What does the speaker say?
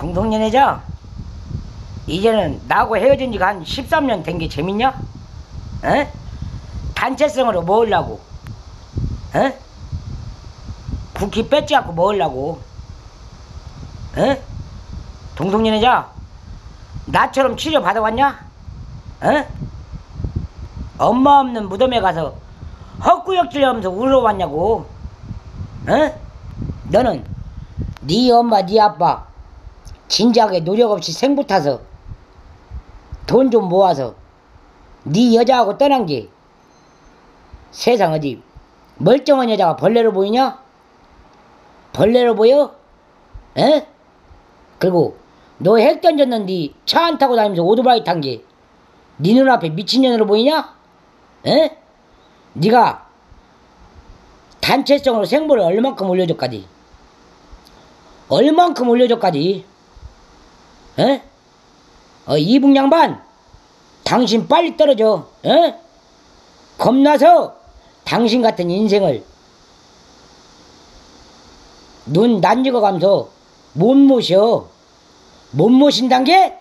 동성연애자 이제는 나하고 헤어진 지가 한 13년 된 게 재밌냐? 에? 단체성으로 먹으려고 에? 붓기 뺏지 않고 먹으려고 에? 동성연애자 나처럼 치료 받아왔냐? 에? 엄마 없는 무덤에 가서 헛구역질 하면서 울어왔냐고 에? 너는 네 엄마 네 아빠 진작에 노력 없이 생부 타서 돈 좀 모아서 네 여자하고 떠난 게 세상 어디 멀쩡한 여자가 벌레로 보이냐? 벌레로 보여? 에? 그리고 너 핵 던졌는데 차 안 타고 다니면서 오토바이 탄 게 네 눈앞에 미친년으로 보이냐? 에? 네가 단체성으로 생보를 얼만큼 올려줬까지 얼만큼 올려줬까지 에? 어, 이북 양반 당신 빨리 떨어져 에? 겁나서 당신 같은 인생을 눈 난익어 가면서 못 모셔 못 모신단 게